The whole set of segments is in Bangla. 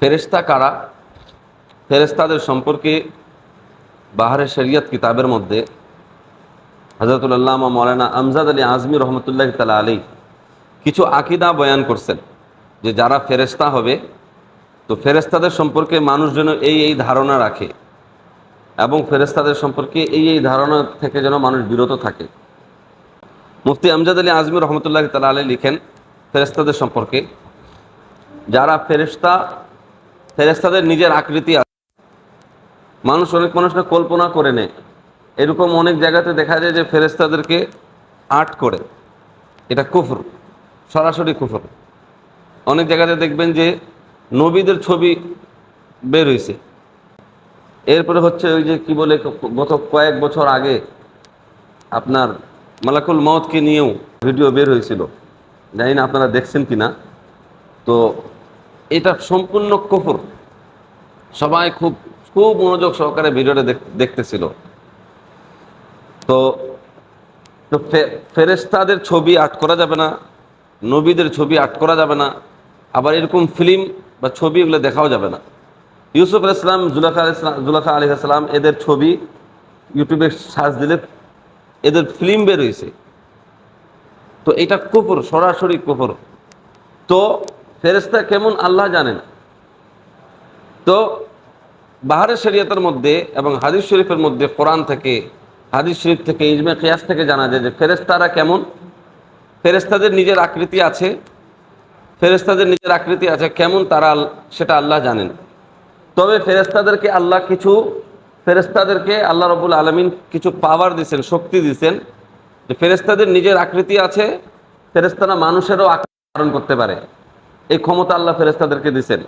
ফেরেস্তা কারা? ফেরেস্তাদের সম্পর্কে বাহারে শরিয়ত কিতাবের মধ্যে হজরতুল্লামা মৌলানা আমজাদ আলী আজমি রহমতুল্লাহ তালা আলী কিছু আকিদা বয়ান করছেন যে যারা ফেরেস্তা হবে, তো ফেরেস্তাদের সম্পর্কে মানুষ যেন এই এই ধারণা রাখে এবং ফেরেস্তাদের সম্পর্কে এই এই ধারণা থেকে যেন মানুষ বিরত থাকে। মুফতি আমজাদ আলী আজমি রহমতুল্লাহ তালা আলী লিখেন ফেরেস্তাদের সম্পর্কে, যারা ফেরেস্তা ফেরেস্তাদের নিজের আকৃতি আছে। মানুষ অনেক মানুষরা কল্পনা করে নেয়। এরকম অনেক জায়গাতে দেখা যায় যে ফেরেস্তাদেরকে আর্ট করে। এটা কুফর, সরাসরি কুফর। অনেক জায়গাতে দেখবেন যে নবীদের ছবি বের হয়েছে এরপরে হচ্ছে ওই যে কি বলে, গত কয়েক বছর আগে আপনার মালাকুল মতকে নিয়েও ভিডিও বের হয়েছিল। জানি না আপনারা দেখছেন কি না তো এটা সম্পূর্ণ কফর। সবাই খুব খুব মনোযোগ সহকারে ভিডিওটা দেখ- দেখতেছিল। তো তো ফে- ফেরেশতাদের ছবি আর্ট করা যাবে না, নবীদের ছবি আর্ট করা যাবে না, আবার এরকম ফিল্ম বা ছবি এগুলো দেখাও যাবে না। ইউসুফ আল ইসলাম জুলাখা ইসলাম জুলাখা আলী আসসালাম এদের ছবি ইউটিউবে সার্চ দিলে এদের ফিল্ম বের হয়েছে তো এটা কুপুর সরাসরি কুপুর তো ফেরেস্তা কেমন আল্লাহ জানেন? তো বাহারের শরীয়তের মধ্যে এবং হাদিস শরীফের মধ্যে কোরআন থেকে, হাদিস শরীফ থেকে ইজমে কিয়াস থেকে জানা যায় যে ফেরেস্তারা কেমন? ফেরেস্তাদের নিজের আকৃতি আছে। ফেরেস্তাদের নিজের আকৃতি আছে, কেমন তারা সেটা আল্লাহ জানেন। তবে ফেরেস্তাদেরকে আল্লাহ কিছু ফেরেস্তাদেরকে আল্লাহ রবুল আলমিন কিছু পাওয়ার দিছেন, শক্তি দিছেন যে ফেরেস্তাদের নিজের আকৃতি আছে ফেরেস্তারা মানুষেরও আকৃতি ধারণ করতে পারে। এই ক্ষমতা আল্লাহ ফেরেস্তাদেরকে দিছেন।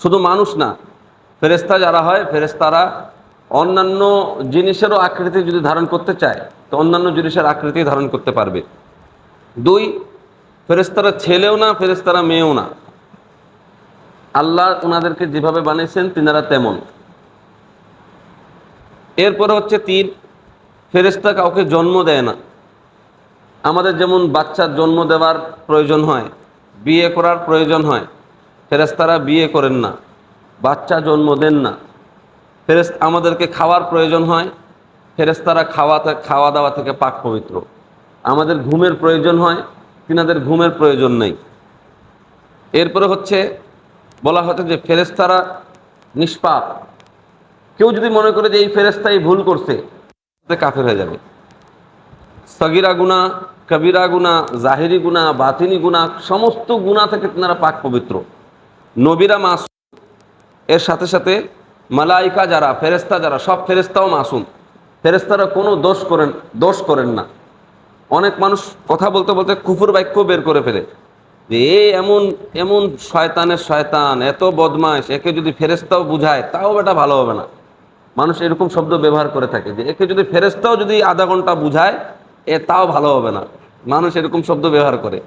শুধু মানুষ না ফেরেস্তা যারা হয় ফেরেস্তারা অন্যান্য জিনিসেরও আকৃতি যদি ধারণ করতে চায়, তো অন্যান্য জিনিসের আকৃতি ধারণ করতে পারবে। দুই ফেরেস্তারা ছেলেও না ফেরেস্তারা মেয়েও না। আল্লাহ ওনাদেরকে যেভাবে বানিয়েছেন, তিনারা তেমন। এরপরে হচ্ছে তিন ফেরেস্তা কাউকে জন্ম দেয় না। আমাদের যেমন বাচ্চার জন্ম দেওয়ার প্রয়োজন হয় বিয়ে করার প্রয়োজন হয়। ফেরেস্তারা বিয়ে করেন না, বাচ্চা জন্ম দেন না। ফেরেস আমাদেরকে খাওয়ার প্রয়োজন হয় ফেরেস্তারা খাওয়াতে খাওয়া দাওয়া থেকে পাক পবিত্র। আমাদের ঘুমের প্রয়োজন হয়, তিনাদের ঘুমের প্রয়োজন নেই। এরপরে হচ্ছে, বলা হচ্ছে যে ফেরেস্তারা নিষ্পাপ। কেউ যদি মনে করে যে এই ফেরেস্তাই ভুল করছে কাফের হয়ে যাবে। সগিরা গুণা কবিরা গুণা জাহিরি গুণা বাতিনি গুণা সমস্ত গুণা থেকে তেনারা পাক পবিত্র। নবীরা মাসুম। এর সাথে সাথে মালাইকা যারা ফেরেস্তা যারা, সব ফেরেস্তাও মাসুম। ফেরেস্তারা কোনো দোষ করেন দোষ করেন না। অনেক মানুষ কথা বলতে বলতে কুফুর বাক্য বের করে ফেলে। যে এ এমন এমন শয়তানের শয়তান, এত বদমাস একে যদি ফেরেস্তাও বুঝায়, তাও বেটা ভালো হবে না। মানুষ এরকম শব্দ ব্যবহার করে থাকে যে, একে যদি ফেরেস্তাও যদি আধা ঘণ্টা বুঝায় এ তাও ভালো হবে না। মানুষ এরকম শব্দ ব্যবহার করে।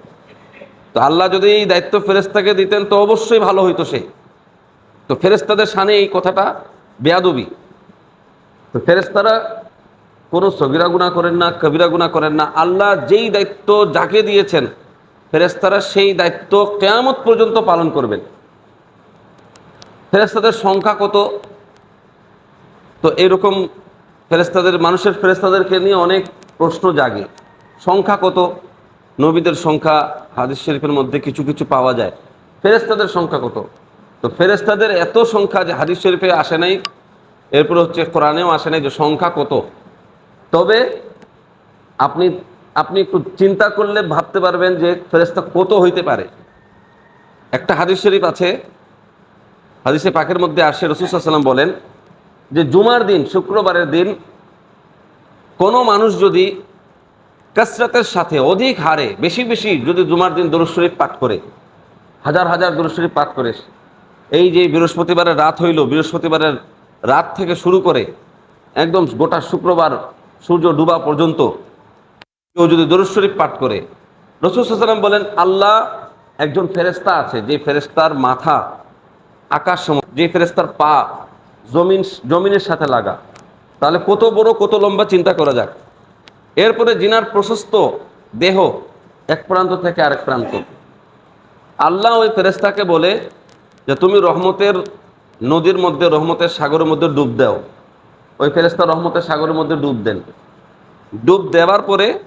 তো আল্লাহ যদি এই দায়িত্ব ফেরেস্তাকে দিতেন, তো অবশ্যই ভালো হইতো সে। তো ফেরেস্তাদের সানে এই কথাটা বেয়াদবি। তো ফেরেস্তারা কোনো সগিরা গুণা করেন না, কবিরা গুণা করেন না। আল্লাহ যেই দায়িত্ব যাকে দিয়েছেন ফেরেস্তারা সেই দায়িত্ব কেয়ামত পর্যন্ত পালন করবেন। ফেরেস্তাদের সংখ্যা কত? তো এরকম ফেরেস্তাদের মানুষের ফেরেস্তাদেরকে নিয়ে অনেক প্রশ্ন জাগে। সংখ্যা কত? নবীদের সংখ্যা হাদিস শরীফের মধ্যে কিছু কিছু পাওয়া যায়। ফেরেস্তাদের সংখ্যা কত? তো ফেরেস্তাদের এত সংখ্যা যে হাদিস শরীফে আসে নাই, এরপর হচ্ছে কোরআনেও আসে নাই যে সংখ্যা কত। তবে আপনি আপনি একটু চিন্তা করলে ভাবতে পারবেন যে ফেরেস্তা কত হইতে পারে। একটা হাদিস শরীফ আছে, হাদিসে পাকের মধ্যে আসে রসুল সাল্লাম বলেন যে জুমার দিন, শুক্রবারের দিন কোনো মানুষ যদি কাসরাতের সাথে অধিক হারে, বেশি বেশি যদি জুমার দিন দরুদ শরীফ পাঠ করে, হাজার হাজার দরুদ শরীফ পাঠ করে, এই যে বৃহস্পতিবারের রাত হইল, বৃহস্পতিবারের রাত থেকে শুরু করে, একদম গোটা শুক্রবার সূর্য ডুবা পর্যন্ত কেউ যদি দরুদ শরীফ পাঠ করে, রসুল সাল্লাম বলেন, আল্লাহ একজন ফেরেস্তা আছে, যে ফেরেস্তার মাথা আকাশ সম, যে ফেরেস্তার পা জমিন, জমিনের সাথে লাগা। তাহলে কত বড়, কত লম্বা চিন্তা করা যাক। এরপরে জিনার প্রশস্ত দেহ এক প্রান্ত থেকে আরেক প্রান্ত। আল্লাহ ওই ফেরেস্তাকে বলে যে, তুমি রহমতের নদীর মধ্যে, রহমতের সাগরের মধ্যে ডুব দাও। ওই ফেরেস্তা রহমতের সাগরের মধ্যে ডুব দেন। ডুব দেওয়ার পরে,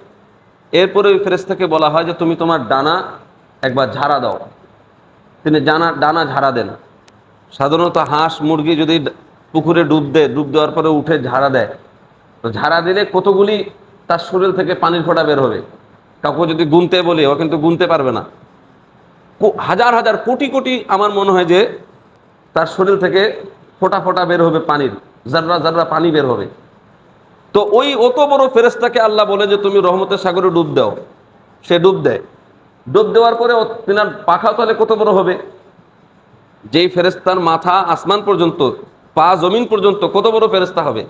এরপরে ওই ফেরেস্তাকে বলা হয় যে, তুমি তোমার ডানা একবার ঝাড়া দাও। তিনি ডানা ডানা ঝাড়া দেন। সাধারণত হাঁস, মুরগি যদি পুকুরে ডুব দেয়, ডুব দেওয়ার পরে উঠে ঝাড়া দেয়। তো ঝাড়া দিলে কতগুলি তার শরীর থেকে পানির ফোঁটা বের হবে। কাউকে যদি গুনতে বলি, ও কিন্তু গুনতে পারবে না। হাজার হাজার, কোটি কোটি আমার মনে হয় যে তার শরীর থেকে ফোঁটা ফোঁটা বের হবে পানির জাররা জাররা পানি বের হবে। তো ওই অত বড় ফেরেস্তাকে আল্লাহ বলে যে, তুমি রহমতের সাগরে ডুব দাও। সে ডুব দেয়। ডুব দেওয়ার পরে পাখা তাহলে কত বড় হবে? যেই ফেরেস্তার মাথা আসমান পর্যন্ত পা জমিন পর্যন্ত কত বড় ফেরেস্তা হবে?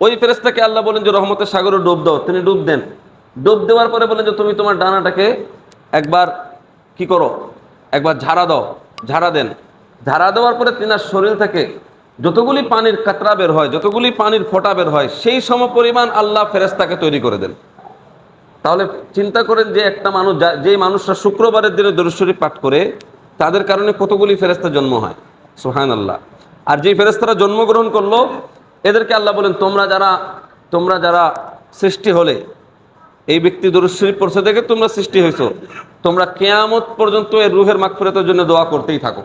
ওই ফেরেস্তাকে আল্লাহ বলেন যে রহমতের সাগরে ডুব দাও। তিনি ডুব দেন। ডুব দেওয়ার পরে বলেন যে, তুমি তোমার ডানাটাকে একবার কি করো? একবার ঝাড়া দাও। ঝাড়া দেন। ঝাড়া দেওয়ার পরে তিনার শরীর থেকে যতগুলি পানির কাতরা বের হয়, যতগুলি পানির ফোঁটা বের হয়, সেই সম পরিমাণ আল্লাহ ফেরেস্তাকে তৈরি করে দেন। তাহলে চিন্তা করেন যে, একটা মানুষ যা- মানুষরা শুক্রবারের দিনে দরুশ্বরী পাঠ করে, তাদের কারণে কতগুলি ফেরেস্তা জন্ম হয়? সোহান আল্লাহ আর যেই ফেরেস্তারা জন্মগ্রহণ করল, এদেরকে আল্লাহ বলেন, তোমরা যারা তোমরা যারা সৃষ্টি হলে, এই ব্যক্তি দরুশ্বরী পড়ছে দেখে তোমরা সৃষ্টি হয়েছো তোমরা কেয়ামত পর্যন্ত এর রুহের মাগফিরাতের জন্য দোয়া করতেই থাকো।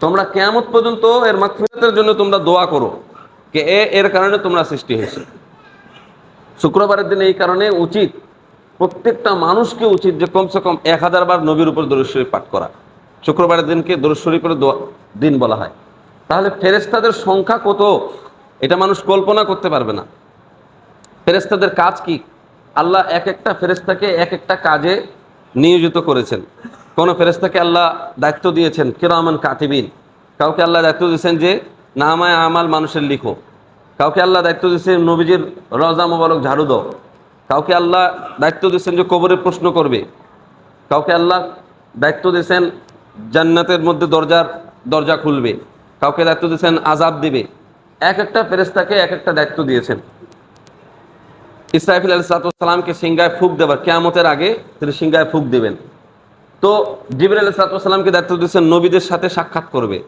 তোমরা কেয়ামত পর্যন্ত এর মাগফিরাতের জন্য তোমরা দোয়া করো কে এ, এর কারণে তোমরা সৃষ্টি হয়েছে শুক্রবারের দিনে এই কারণে উচিত, প্রত্যেকটা মানুষকে উচিত যে কমসে কম এক হাজার বার নবীর উপর দরুদ পাঠ করা। শুক্রবারের দিনকে দরুদ শরীফের দোয়া- দিন বলা হয়। তাহলে ফেরেস্তাদের সংখ্যা কত? এটা মানুষ কল্পনা করতে পারবে না। ফেরেস্তাদের কাজ কি? আল্লাহ এক একটা ফেরেস্তাকে এক একটা কাজে নিয়োজিত করেছেন। কোনো ফেরেস্তাকে আল্লাহ দায়িত্ব দিয়েছেন, কিরামান কাতিবিন। কাউকে আল্লাহ দায়িত্ব দিয়েছেন যে, নামায় আমাল মানুষের লিখো। কাউকে আল্লাহ দায়িত্ব দিয়েছেন নবীজির রজা মোবারক ঝাড়ু দাও। কাউকে আল্লাহ দায়িত্ব দিয়েছেন যে কবরে প্রশ্ন করবে। কাউকে আল্লাহ দায়িত্ব দিয়েছেন জান্নাতের মধ্যে দরজার দরজা খুলবে। কাউকে দায়িত্ব দিয়েছেন আজাব দিবে। এক একটা ফেরেস্তাকে এক একটা দায়িত্ব দিয়েছেন। ইসরাফিল আলসালামকে সিংগায় ফুক দেবার, কেয়ামতের আগে তিনি সিংগায় ফুক দেবেন। তো জিবির আলসালামকে দায়িত্ব দিয়েছেন, নবীদের সাথে সাক্ষাৎ করবে।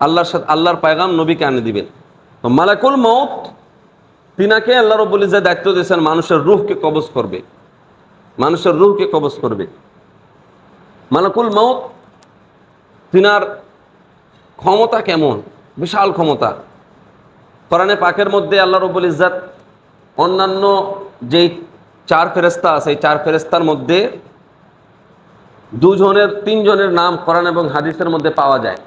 আল্লাহর সাথে, আল্লাহর পায়গাম নবীকে আনে দিবেন। তো মালাকুল মৌত তিনাকে আল্লাহ রব্বুল ইজ্জাত দায়িত্ব দিয়েছেন, মানুষের রুহকে কবজ করবে। মানুষের রুহকে কবজ করবে। মালাকুল মৌত তিনার ক্ষমতা কেমন? বিশাল ক্ষমতা। কোরআনে পাকের মধ্যে আল্লাহ রব্বুল ইজ্জাত অন্যান্য যেই চার ফেরেস্তা আছে, এই চার ফেরেস্তার মধ্যে দুজনের, তিনজনের নাম কোরআন এবং হাদিসের মধ্যে পাওয়া যায়।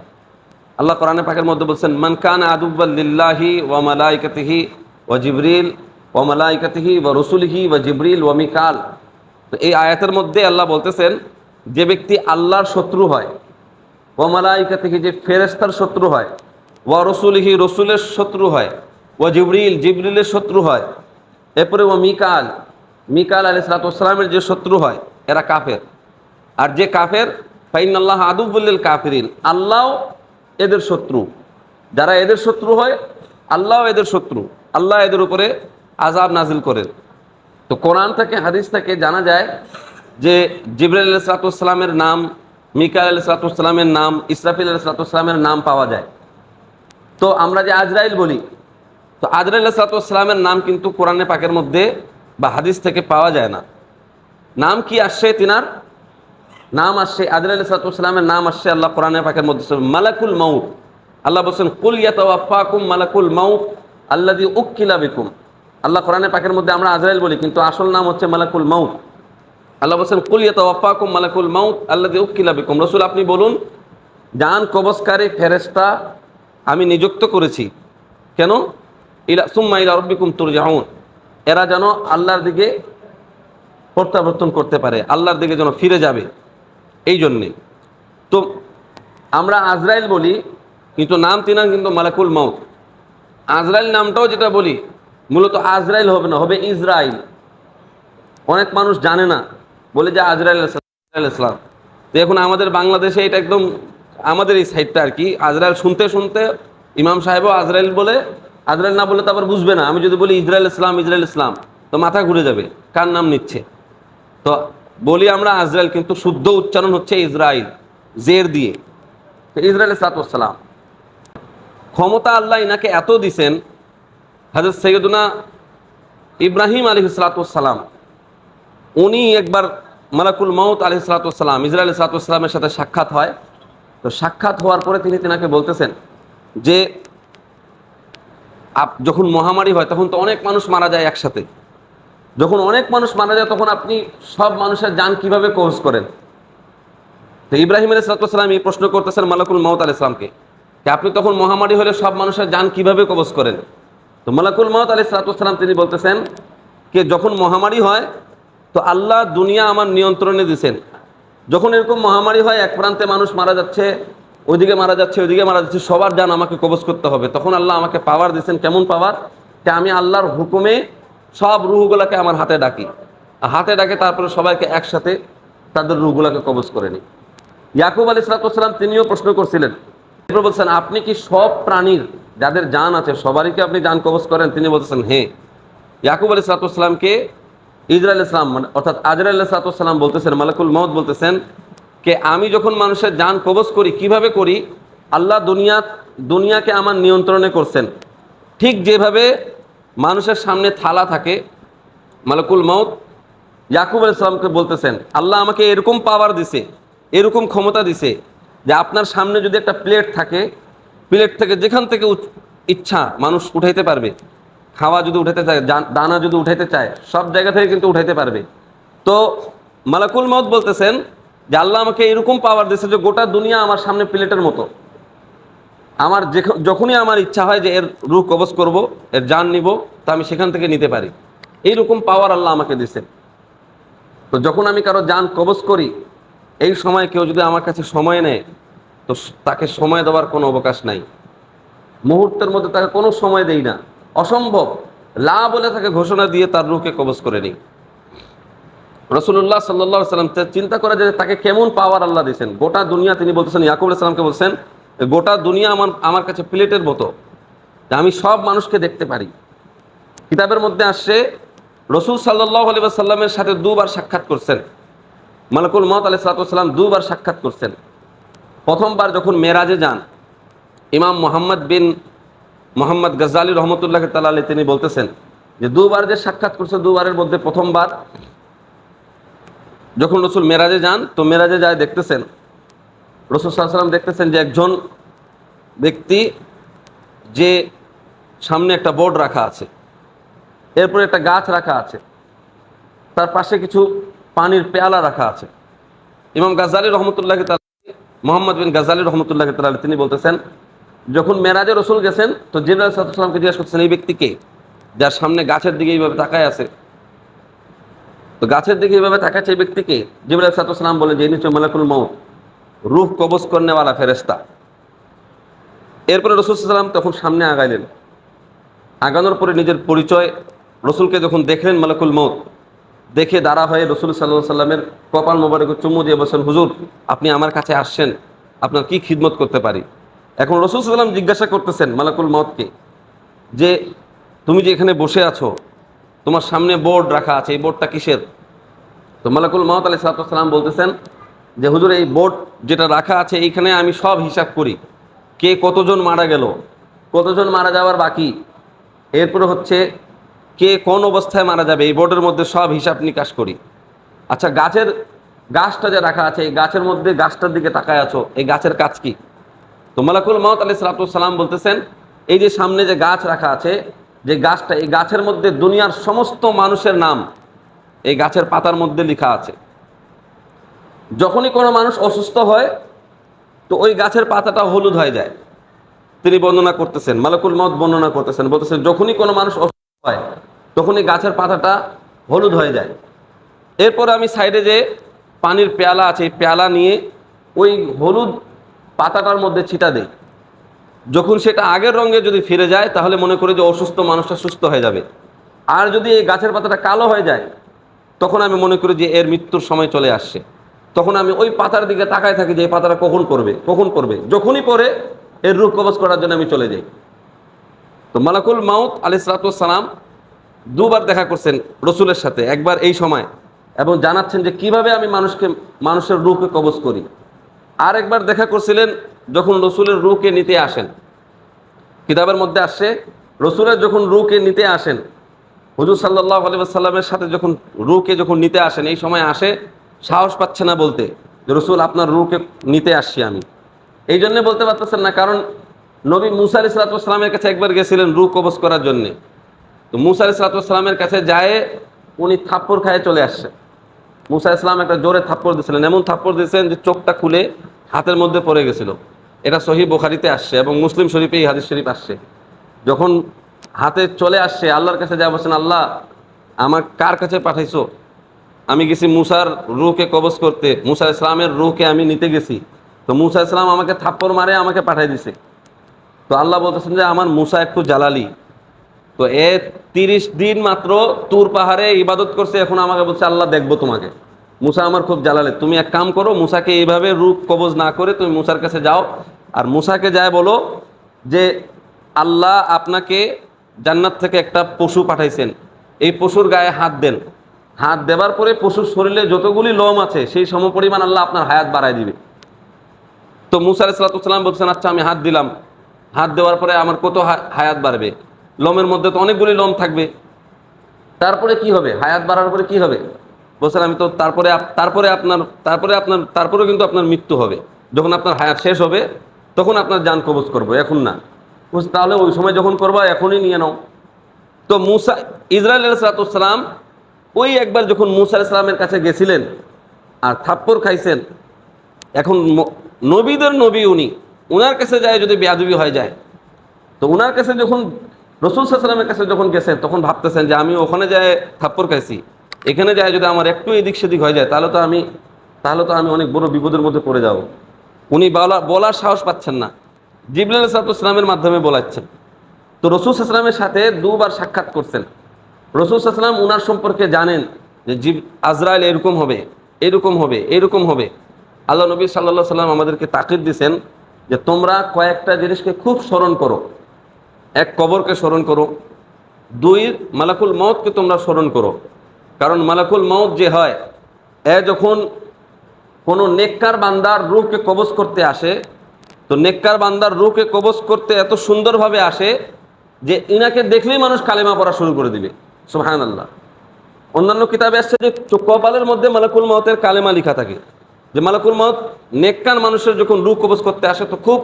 আল্লাহ কোরআনে পাকের মধ্যে বলছেন মানকান আদুব্বাল্লিল্লাহি ওয়া মালাইকাতিহি ওয়া জিবরিল ওয়া মালাইকাতিহি ওয়া রসুলিহি ওয়া জিবরিল ওয়া মিকাল। এই আয়াতের মধ্যে আল্লাহ বলতেছেন, যে ব্যক্তি আল্লাহর শত্রু হয় ওয়া থেকে যে ফেরেস্তার শত্রু হয়। ওয়া রসুলিহি, রসুলের শত্রু হয়। ওয়া জিবরিল, জিবরিলের শত্রু হয়। এরপরে ও মিকাল মিকাল আলী সালাতামের যে শত্রু হয়, এরা কাফের। আর যে কাফের ফাইন আল্লাহ আদুবুল্লিল কাফিরিন। আল্লাহ এদের শত্রু। যারা এদের শত্রু হয় আল্লাহ এদের শত্রু। আল্লাহ এদের উপরে আজাব নাজিল করেন তো কোরআন থেকে, হাদিস থেকে জানা যায় যে জিবরাইল সালাতামের নাম মিকাল আলী সালাতামের নাম, ইসরাফিল আলী সালাতামের নাম পাওয়া যায়। তো আমরা যে আজরাইল বলি, তো আজরাইল সালাতামের নাম কিন্তু কোরআনে পাকের মধ্যে বা হাদিস থেকে পাওয়া যায় না। নাম কি আসছে তিনার? নাম আসছে, আজরাইল সালাতামের নাম আসছে আল্লাহ কোরআনে পাকের মধ্যে মালাকুল মাউত। আল্লাহ বলছেন, কুল ইয়াতাওয়াফাকুম মালাকুল মাউত আল্লাদি উক্কিলা বিকুম। আল্লাহ কোরআনে পাকের মধ্যে আমরা আজরাইল বলি, কিন্তু আসল নাম হচ্ছে মালাকুল মাউত। আল্লাহ বলছেন, কুল ইয়াতাওয়াফাকুম মালাকুল মাউত আল্লাদি উক্কিলা বিকুম। রসুল, আপনি বলুন, জান কবসকারী ফেরেস্তা আমি নিযুক্ত করেছি। কেন? ইলা, সুম্মা ইলা রব্বিকুম তুরজাউন। এরা যেন আল্লাহর দিকে প্রত্যাবর্তন করতে পারে, আল্লাহর দিকে যেন ফিরে যাবে। এই জন্যে। তো আমরা আজরাইল বলি, কিন্তু নাম তিনার কিন্তু মালাকুল মাউত। আজরাইল নামটাও যেটা বলি, মূলত আজরাইল হবে না, হবে ইসরাইল। অনেক মানুষ জানে না। বলে যে আজরাইল ইসলাম তো এখন আমাদের বাংলাদেশে এটা একদম আমাদের এই সাইডটা আর কি। আজরাইল শুনতে শুনতে ইমাম সাহেবও আজরাইল বলে, আজরাইল না বলে তো আবার বুঝবে না। আমি যদি বলি ইসরায়েল ইসলাম ইসরায়েল ইসলাম তো মাথা ঘুরে যাবে, কার নাম নিচ্ছে? তো বলি আমরা আজরাইল, কিন্তু শুদ্ধ উচ্চারণ হচ্ছে ইসরায়েল জের দিয়ে। ইসরায়েল সালাতাম ক্ষমতা আল্লাহ ইনাকে এত দিছেন হাজরত সৈয়দুনা ইব্রাহিম আলী সালাতাম উনি একবার মালাকুল মৌত আলী সালাতাম ইসরায়েল সালাতামের সাথে সাক্ষাৎ হয়। তো সাক্ষাৎ হওয়ার পরে তিনি তিনাকে বলতেছেন যে, আপ, যখন মহামারী হয় তখন তো অনেক মানুষ মারা যায় একসাথে। যখন অনেক মানুষ মারা যায় তখন আপনি সব মানুষের যান কীভাবে কোর্স করেন? তো ইব্রাহিম আলী সালাতাম এই প্রশ্ন করতেছেন মালাকুল মৌত আলী ইসলামকে আপনি তখন মহামারী হলে সব মানুষের যান কীভাবে কবজ করেন? তো মালাকুল মৌত আলী সালাতাম তিনি বলতেছেন যে, যখন মহামারী হয় তো আল্লাহ দুনিয়া আমার নিয়ন্ত্রণে দিছেন। যখন এরকম মহামারী হয়, এক প্রান্তে মানুষ মারা যাচ্ছে, ওইদিকে মারা যাচ্ছে, ওইদিকে মারা যাচ্ছে, সবার যান আমাকে কবজ করতে হবে। তখন আল্লাহ আমাকে পাওয়ার দিয়েছেন কেমন পাওয়ার যে আমি আল্লাহর হুকুমে সব রুহগুলোকে আমার হাতে ডাকি। হাতে ডাকে তারপরে সবাইকে একসাথে তাদের রুহগুলোকে কবজ করে নিই। ইয়াকুব আলী সালাতাম তিনিও প্রশ্ন করছিলেন। এরপর বলছেন, আপনি কি সব প্রাণীর যাদের জান আছে, সবারই কি আপনি জান কবজ করেন? তিনি বলছেন হ্যাঁ। ইয়াকুব আলী সালাতামকে ইসরায়েল ইসলাম মানে অর্থাৎ আজরা আল্লাহ সালাতাম বলতেছেন, মালাকুল মহম্মদ বলতেছেন কে আমি যখন মানুষের যান কবজ করি, কীভাবে করি? আল্লাহ দুনিয়া, দুনিয়াকে আমার নিয়ন্ত্রণে করছেন। ঠিক যেভাবে মানুষের সামনে থালা থাকে, মালাকুল মৌত ইয়াকুব আল ইসলামকে বলতেছেন, আল্লাহ আমাকে এরকম পাওয়ার দিছে, এরকম ক্ষমতা দিছে যে আপনার সামনে যদি একটা প্লেট থাকে প্লেট থেকে যেখান থেকে ইচ্ছা মানুষ উঠাইতে পারবে খাওয়া যদি উঠাইতে চায় দানা যদি উঠাইতে চায়, সব জায়গা থেকে কিন্তু উঠাইতে পারবে। তো মালাকুল মত বলতেছেন যে, আল্লাহ আমাকে এরকম পাওয়ার দিয়েছে যে, গোটা দুনিয়া আমার সামনে প্লেটের মতো। আমার যেখ- যখনই আমার ইচ্ছা হয় যে, এর রূহ কবজ করব, এর যান নিব, তা আমি সেখান থেকে নিতে পারি। এইরকম পাওয়ার আল্লাহ আমাকে দিয়েছেন। তো যখন আমি কারও যান কবজ করি, এই সময় কেউ যদি আমার কাছে সময় নেয়, তো তাকে সময় দেওয়ার কোনো অবকাশ নাই। মুহূর্তের মধ্যে তাকে কোনো সময় দেই না। অসম্ভব। লা বলে তাকে ঘোষণা দিয়ে তার রুখে কবজ করে নিই রসুল্লাহ সাল্লাহ সাল্লাম চিন্তা করা যে তাকে কেমন পাওয়ার আল্লাহ দিয়েছেন। গোটা দুনিয়া তিনি বলতেছেন, ইয়াকুব সাল্লামকে বলছেন, গোটা দুনিয়া আমার আমার কাছে প্লেটের মতো আমি সব মানুষকে দেখতে পারি। কিতাবের মধ্যে আসছে, রসুল সাল্লাহ আলী সাল্লামের সাথে দুবার সাক্ষাৎ করছেন। মালাকুল মত আলি সালাতাম দুবার সাক্ষাৎ করছেন। প্রথমবার যখন মেরাজে যান, ইমাম মোহাম্মদ বিন মোহাম্মদ গজালি রহমতুল্লাহ তালা তিনি বলতেছেন যে দুবার যে সাক্ষাৎ করছে দুবারের মধ্যে প্রথমবার, যখন রসুল মেরাজে যান, তো মেরাজে যায় দেখতেছেন, রসুল সাল্লাম দেখতেছেন যে একজন ব্যক্তি যে সামনে একটা বোর্ড রাখা আছে, এরপরে একটা গাছ রাখা আছে, তার পাশে কিছু পানির পেয়ালা রাখা আছে। ইমাম গাজালি রহমতুল্লাহ মোহাম্মদ বিন গাজালি রহমতুল্লাহ তালা তিনি বলতেছেন যখন মেরাজে রসুল গেছেন, তো জিবরাল সাল্লামকে জিজ্ঞাসা করছেন, এই ব্যক্তিকে? যার সামনে গাছের দিকে এইভাবে তাকায় আছে। তো গাছের দিকে এইভাবে তাকাচ্ছে এই ব্যক্তিকে জিবরাল সাল্লাম বলে যে হচ্ছে মালাকুল মৌত রূহ কবজ করনেওয়ালা ফেরেস্তা এরপরে রসুল সাল্লাম তখন সামনে আগাইলেন। আগানোর পরে নিজের পরিচয়, রসুলকে যখন দেখলেন মালাকুল মৌত দেখে দাঁড়া হয়ে রসুল সাল্লাহ সাল্লামের কপাল মোবারক চুমু দিয়ে বলছেন, হুজুর, আপনি আমার কাছে আসছেন, আপনার কি খিদমত করতে পারি? এখন রসুল সাল্লাম জিজ্ঞাসা করতেছেন মালাকুল মতকে যে তুমি যে এখানে বসে আছো, তোমার সামনে বোর্ড রাখা আছে, এই বোর্ডটা কিসের? তো মালাকুল মহত আলি সালাম বলতেছেন যে, হুজুর, এই বোর্ড যেটা রাখা আছে, এইখানে আমি সব হিসাব করি। কে কতজন মারা গেল? কতজন মারা যাওয়ার বাকি? এরপরে হচ্ছে, কে কোন অবস্থায় মারা যাবে? এই বোর্ডের মধ্যে সব হিসাব নিকাশ করি। আচ্ছা গাছের, গাছটা যে রাখা আছে, এই গাছের মধ্যে গাছটার দিকে তাকায় আছো, এই গাছের কাজ কি? তো মালাকুল মহত আলি সালাম বলতেছেন, এই যে সামনে যে গাছ রাখা আছে, যে গাছটা, এই গাছের মধ্যে দুনিয়ার সমস্ত মানুষের নাম এই গাছের পাতার মধ্যে লেখা আছে। যখনই কোনো মানুষ অসুস্থ হয়, তো ওই গাছের পাতাটা হলুদ হয়ে যায়। তিনি বর্ণনা করতেছেন, মালাকুল মত বর্ণনা করতেছেন, বলতেছেন, যখনই কোনো মানুষ অসুস্থ হয়, তখনই গাছের পাতাটা হলুদ হয়ে যায়। এরপর আমি সাইডে যে পানির পেয়ালা আছে, এই পেয়ালা নিয়ে ওই হলুদ পাতাটার মধ্যে ছিটা দেই। যখন সেটা আগের রঙে যদি ফিরে যায়, তাহলে মনে করি যে অসুস্থ মানুষটা সুস্থ হয়ে যাবে। আর যদি এই গাছের পাতাটা কালো হয়ে যায়, তখন আমি মনে করি যে এর মৃত্যুর সময় চলে আসছে। তখন আমি ওই পাতার দিকে তাকায় থাকি যে এই পাতাটা কখন করবে কখন করবে যখনই পরে এর রূপ কবচ করার জন্য আমি চলে যাই। তো মালাকুল মাউত আলি সালাম দুবার দেখা করছেন রসুলের সাথে, একবার এই সময়, এবং জানাচ্ছেন যে কীভাবে আমি মানুষকে, মানুষের রূপে কবজ করি। আরেকবার দেখা করছিলেন যখন রসুলের রুকে নিতে আসেন। কিতাবের মধ্যে আসছে, রসুলের যখন রুকে নিতে আসেন, হুজুর সাল্লাহ আলিবাসাল্লামের সাথে যখন রুকে যখন নিতে আসেন, এই সময় আসে, সাহস পাচ্ছে না বলতে যে, রসুল, আপনার রুকে নিতে আসছি আমি। এই জন্যে বলতে পারতেছেন না, কারণ নবী মুসা আলি সালাতামের কাছে একবার গেছিলেন রু কবজ করার জন্যে। তো মুসা আলি সালাতামের কাছে যায় উনি থাপ্পড় খায় চলে আসছে মুসা ইসলাম একটা জোরে থাপ্পড় দিয়েছিলেন, এমন থাপ্পড় দিয়েছেন যে চোখটা খুলে হাতের মধ্যে পড়ে গেছিল। এটা সহি বোখারিতে আসছে এবং মুসলিম শরীফে এই হাদিস শরীফ আসছে। যখন হাতে চলে আসছে, আল্লাহর কাছে যা বলছেন, আল্লাহ, আমার কার কাছে পাঠাইছো? আমি গেছি মুসার রুকে কবজ করতে, মুসা ইসলামের রুকে আমি নিতে গেছি। তো মুসা ইসলাম আমাকে থাপ্পড় মারে, আমাকে পাঠাই দিছে। তো আল্লাহ বলতেছেন যে, আমার মুসা একটু জ্বালালি। তো এ তিরিশ দিন মাত্র তুর পাহাড়ে ইবাদত করছে, এখন আমাকে বলছে, আল্লাহ দেখব তোমাকে। মুসা আমার খুব জ্বালালে তুমি এক কাম করো, মুসাকে এইভাবে রূপ কবজ না করে তুমি মুসার কাছে যাও। আর মুসাকে যায় বলো যে, আল্লাহ আপনাকে জান্নাত থেকে একটা পশু পাঠাইছেন। এই পশুর গায়ে হাত দেন। হাত দেবার পরে পশুর শরীরে যতগুলি লোম আছে, সেই সমপরিমাণ আল্লাহ আপনার হায়াত বাড়ায় দিবে। তো মুসা আলাইসালাম বলছেন আচ্ছা আমি হাত দিলাম। হাত দেওয়ার পরে আমার কত হায়াত বাড়বে? লোমের মধ্যে তো অনেকগুলি লম থাকবে। তারপরে কি হবে? হায়াত বাড়ার পরে কি হবে? বলছেন, আমি তো তারপরে তারপরে আপনার তারপরে আপনার তারপরে কিন্তু আপনার মৃত্যু হবে। যখন আপনার হায়াত শেষ হবে, তখন আপনার যান কবজ করব, এখন না। তাহলে ওই সময় যখন করবা, এখনই নিয়ে নাও। তো মুসা ইসরায়েল সালাতাম ওই একবার যখন মুসা ইসলামের কাছে গেছিলেন আর থাপ্পড় খাইছেন, এখন নবীদের নবী উনি ওনার কাছে যায় যদি বেয়াদবি হয়ে যায়। তো ওনার কাছে যখন রসুল সাল্লামের কাছে যখন গেছেন, তখন ভাবতেছেন যে আমি ওখানে যায় থাপ্পড় খাইছি। এখানে যায় যদি আমার একটু এদিক সেদিক হয়ে যায়, তাহলে তো আমি, তাহলে তো আমি অনেক বড় বিপদের মধ্যে পড়ে যাব। উনি বলা, বলার সাহস পাচ্ছেন না। জিবলাল সালামের মাধ্যমে বলাচ্ছেন। তো রসুল সাল্লামের সাথে দুবার সাক্ষাৎ করছেন। রসুল সাল্লাম উনার সম্পর্কে জানেন যে জিব, আজরাইল এরকম হবে এরকম হবে এরকম হবে। আল্লাহ নবী সাল্লাহ সাল্লাম আমাদেরকে তাকিদ দিছেন যে তোমরা কয়েকটা জিনিসকে খুব স্মরণ করো। এক কবরকে স্মরণ করো। দুই, মালাকুল মৌতকে তোমরা স্মরণ করো। কারণ মালাকুল মৌত যে হয়, এ যখন কোনো নেককার বান্দার রূহকে কবজ করতে আসে, তো নেককার বান্দার রূহকে কবজ করতে এত সুন্দরভাবে আসে যে ইনাকে দেখলেই মানুষ কালেমা পড়া শুরু করে দিবে। সুহান আল্লাহ অন্যান্য কিতাবে আসছে যে কপালের মধ্যে মালাকুল মতের কালেমা লেখা থাকে। যে মালাকুল মত নেককার মানুষের যখন রূহ কবজ করতে আসে, তো খুব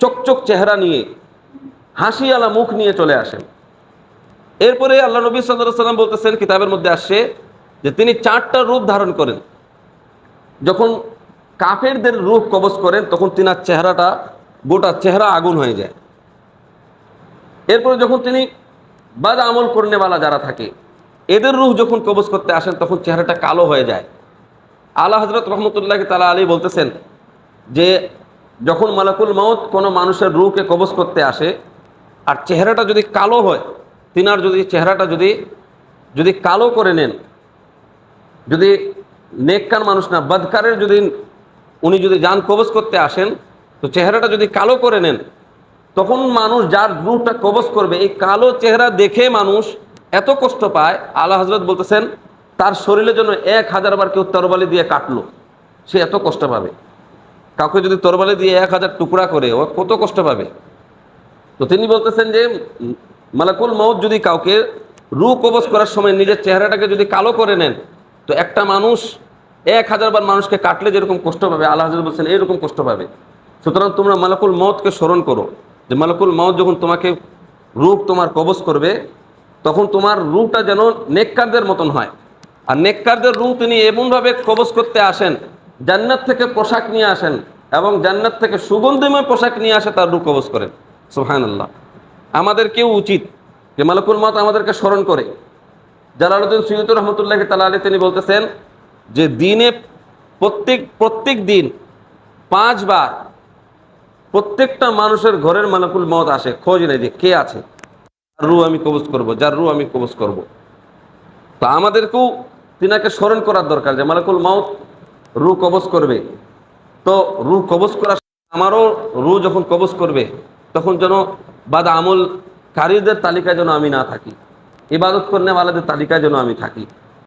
চকচক চেহারা নিয়ে হাসিওয়ালা মুখ নিয়ে চলে আসেন। এরপরে আল্লাহ নবী সাল্লাহ সাল্লাম বলতেছেন, কিতাবের মধ্যে আসছে যে তিনি চারটা রূপ ধারণ করেন। যখন কাফেরদের রূপ কবজ করেন, তখন তিনার চেহারাটা, গোটা চেহারা আগুন হয়ে যায়। এরপরে যখন তিনি বাদ আমল করনেওয়ালা যারা থাকে, এদের রূহ যখন কবজ করতে আসেন, তখন চেহারাটা কালো হয়ে যায়। আল্লাহ হজরত রহমতুল্লাহ তালা আলী বলতেছেন যে, যখন মালাকুল মৌত কোনো মানুষের রূহকে কবজ করতে আসে আর চেহারাটা যদি কালো হয়, তিনার যদি চেহারাটা যদি যদি কালো করে নেন, যদি নেককার মানুষ না, বদকারের যদি উনি যদি যান কবজ করতে আসেন, তো চেহারাটা যদি কালো করে নেন, তখন মানুষ যার রূহটা কবজ করবে, এই কালো চেহারা দেখে মানুষ এত কষ্ট পায়, আল্লাহ হজরত বলতেছেন, তার শরীরের জন্য এক হাজার বার কেউ তরবালি দিয়ে কাটলো। সে এত কষ্ট পাবে। কাউকে যদি তরবালি দিয়ে এক হাজার টুকরা করে, ও কত কষ্ট পাবে? তো তিনি বলতেছেন যে, মালাকুল মৌত যদি কাউকে রু কবজ করার সময় নিজের চেহারাটাকে যদি কালো করে নেন, তো একটা মানুষ এক হাজার বার মানুষকে কাটলে যেরকম কষ্ট পাবে, আল্লাহ হাজর বলছেন এরকম কষ্ট পাবে। সুতরাং তোমরা মালাকুল মৌতকে স্মরণ করো যে মালাকুল মৌত যখন তোমাকে রূপ তোমার কবজ করবে, তখন তোমার রূপটা যেন নেককারদের মতন হয়। আর নেককারদের রূপ তিনি এমনভাবে কবজ করতে আসেন, জান্নাত থেকে পোশাক নিয়ে আসেন এবং জান্নাত থেকে সুগন্ধিময় পোশাক নিয়ে আসে, তার রূপ কবজ করেন। সুহান আল্লাহ আমাদের কেউ উচিত যে মালাকুল মত আমাদেরকে স্মরণ করে। জালালুদ্দিন সৈয়দুর রহমতুল্লাহ তালা আলী তিনি বলতেছেন যে দিনে প্রত্যেক প্রত্যেক দিন পাঁচবার প্রত্যেকটা মানুষের ঘরের মালাকুল মত আসে। খোঁজ নেই যে কে আছে। যার রু আমি কবজ করব, যার রু আমি কবজ করব। তো আমাদেরকেও তিনাকে স্মরণ করার দরকার যে মালাকুল মাউত রু কবজ করবে। তো রু কবজ করার আমারও রু যখন কবজ করবে তখন যেন বাদ আমল কারীদের তালিকায় যেন আমি না থাকি। ইবাদত করনেওয়ালাদের তালিকায় যেন আমি থাকি।